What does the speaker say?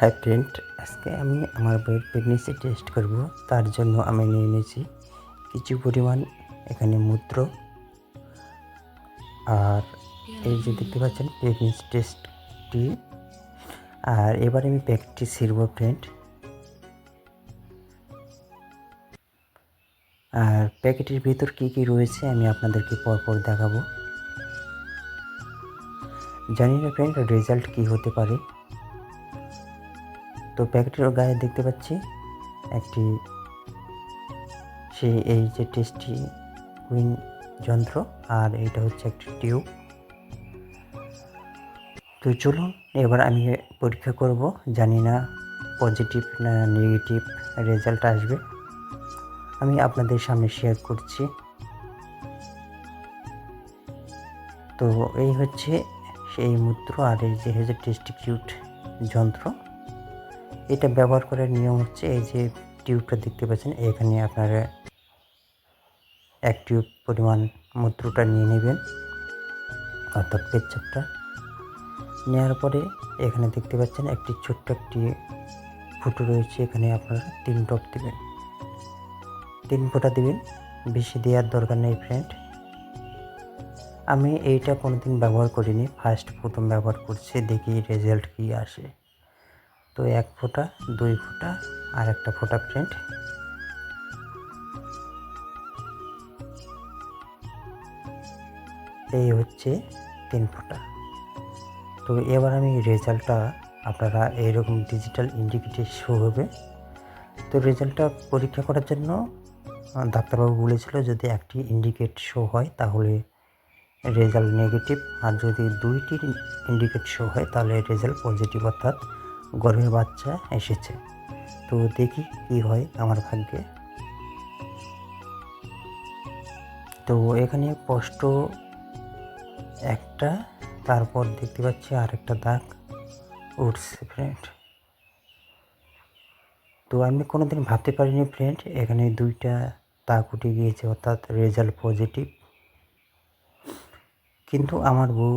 Hi friend আজকে আমি আমার বইয়ের প্রেগনেন্সি টেস্ট করব। তার জন্য আমি নিয়ে নিয়েছি কিছু পরিমাণ এখানে মূত্র। আর এই যে দেখতে পাচ্ছেন প্রেগনেন্সি টেস্টটি আর এবার আমি প্যাকেটটি ছিড়ব ফ্রেন্ড আর প্যাকেটের ভিতর কী কী রয়েছে আমি আপনাদেরকে পরপর দেখাবো। জানি না ফ্রেন্ড রেজাল্ট কী হতে পারে। তো প্যাকেটের গায়ে দেখতে পাচ্ছি একটি সেই এই যে টেস্টি কুইন যন্ত্র, আর এটা হচ্ছে একটি টিউব। তো চলুন, এবার আমি পরীক্ষা করব। জানি না পজিটিভ না নেগেটিভ রেজাল্ট আসবে। আমি আপনাদের সামনে শেয়ার করছি। তো এই হচ্ছে সেই মূত্র আর এই যে হচ্ছে টেস্টিকিউট যন্ত্র। এটা ব্যবহার করার নিয়ম হচ্ছে এই যে টিউবটা দেখতে পাচ্ছেন, এখানে আপনারা এক টিউব পরিমাণ মূত্রটা নিয়ে নেবেন, অর্থাৎ পেচ্ছাপটা। নেওয়ার পরে এখানে দেখতে পাচ্ছেন একটি ছোট্ট একটি ফুটো রয়েছে, এখানে আপনারা তিন টপ দেবেন। তিন ফোঁটা দেবেন, বেশি দেওয়ার দরকার নেই ফ্রেন্ড আমি এইটা কোনোদিন ব্যবহার করিনি ফার্স্ট প্রথম ব্যবহার করছি, দেখি রেজাল্ট কী আসে। তো এক ফোঁটা, দুই ফোঁটা আর একটা ফোঁটা প্রিন্ট এই হচ্ছে তিন ফোঁটা। তো এবার আমি রেজাল্টটা আপনারা এইরকম ডিজিটাল ইন্ডিকেটর শো হবে। তো রেজাল্টটা পরীক্ষা করার জন্য ডাক্তারবাবু বলেছিল যদি একটি ইন্ডিকেট শো হয় তাহলে রেজাল্ট নেগেটিভ আর যদি দুইটি ইন্ডিকেট শো হয় তাহলে রেজাল্ট পজিটিভ অর্থাৎ গর্ভের বাচ্চা এসেছে। তো দেখি কি হয় আমার ভাগ্যে। তো এখানে স্পষ্ট একটা, তারপর দেখতে পাচ্ছি আরেকটা দাগ। উঠছে ফ্রেন্ড তো আমি কোনোদিন ভাবতে পারিনি ফ্রেন্ড এখানে দুইটা দাগ উঠে গিয়েছে, অর্থাৎ রেজাল্ট পজিটিভ। কিন্তু আমার বউ